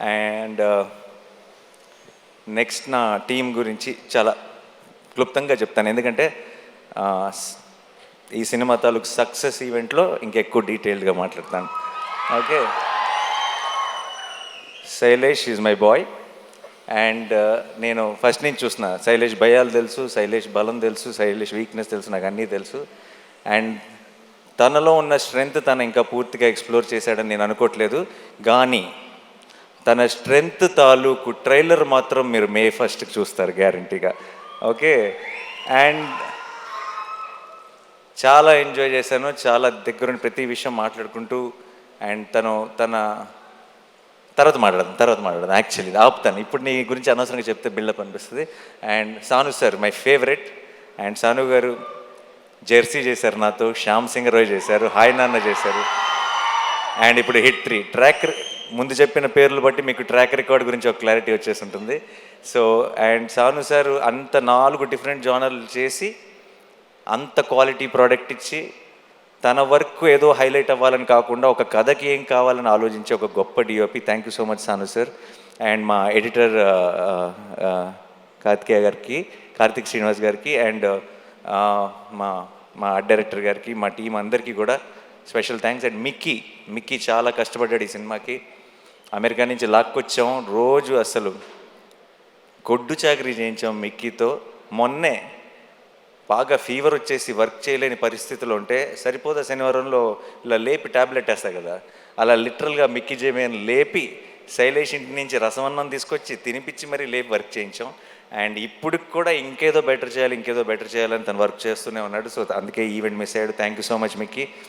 And next uh, నా team గురించి చాలా క్లుప్తంగా చెప్తాను. ఎందుకంటే ఈ సినిమా తాలూకు సక్సెస్ ఈవెంట్లో ఇంకెక్కువ డీటెయిల్డ్గా మాట్లాడతాను. Okay Shailesh is my boy and నేను ఫస్ట్ నుంచి చూసిన శైలేష్ భయాలు తెలుసు శైలేష్ బలం తెలుసు శైలేష్ వీక్నెస్ తెలుసు నాకు అన్నీ తెలుసు. అండ్ తనలో ఉన్న స్ట్రెంగ్త్ తను ఇంకా పూర్తిగా ఎక్స్ప్లోర్ చేశాడని నేను అనుకోవట్లేదు. కానీ తన స్ట్రెంగ్త్ తాలూకు ట్రైలర్ మాత్రం మీరు మే ఫస్ట్కి చూస్తారు గ్యారంటీగా. ఓకే? అండ్ చాలా ఎంజాయ్ చేశాను. చాలా దగ్గరుండి ప్రతి విషయం మాట్లాడుకుంటూ అండ్ తను తన తర్వాత మాట్లాడదాం తర్వాత మాట్లాడదాం. యాక్చువల్లీ ఆపుతాను. ఇప్పుడు నీ గురించి అనవసరంగా చెప్తే బిల్డప్ అనిపిస్తుంది. And Sanu sir my favourite. And Sanu garu jersey చేశారు నాతో. శ్యామ్ సింగ్ రాయ్ చేశారు. హాయ్ నాన్న చేశారు. అండ్ ఇప్పుడు హిట్ త్రీ. ట్రాక్ ముందు చెప్పిన పేర్లు బట్టి మీకు ట్రాక్ రికార్డ్ గురించి ఒక క్లారిటీ వచ్చేసి ఉంటుంది సో అండ్ సాను సార్ అంత నాలుగు డిఫరెంట్ జానర్లు చేసి అంత క్వాలిటీ ప్రోడక్ట్ ఇచ్చి తన వర్క్ ఏదో హైలైట్ అవ్వాలని కాకుండా ఒక కథకి ఏం కావాలని ఆలోచించే ఒక గొప్ప DOP thank you so much Sanu sir. And మా ఎడిటర్ కార్తికేయ గారికి కార్తిక్ శ్రీనివాస్ గారికి అండ్ మా మా డైరెక్టర్ గారికి మా టీం అందరికీ కూడా special thanks. And Mickey Mickey చాలా కష్టపడ్డాడు ఈ సినిమాకి. అమెరికా నుంచి లాక్కొచ్చాం. రోజు అసలు గొడ్డు చాకరీ చేయించాం మిక్కీతో. మొన్నే బాగా ఫీవర్ వచ్చేసి వర్క్ చేయలేని పరిస్థితులు ఉంటే సరిపోదా శనివారంలో ఇలా లేపి ట్యాబ్లెట్ వేస్తా కదా. అలా లిటరల్గా మిక్కీ జేమేని లేపి శైలేష్ ఇంటి నుంచి రసమన్నం తీసుకొచ్చి తినిపించి మరీ లేపి వర్క్ చేయించాం. అండ్ ఇప్పుడు కూడా ఇంకేదో బెటర్ చేయాలి ఇంకేదో బెటర్ చేయాలని తను వర్క్ చేస్తూనే ఉన్నాడు. సో అందుకే ఈవెంట్ మిస్ అయ్యాడు. Thank you so much Mickey.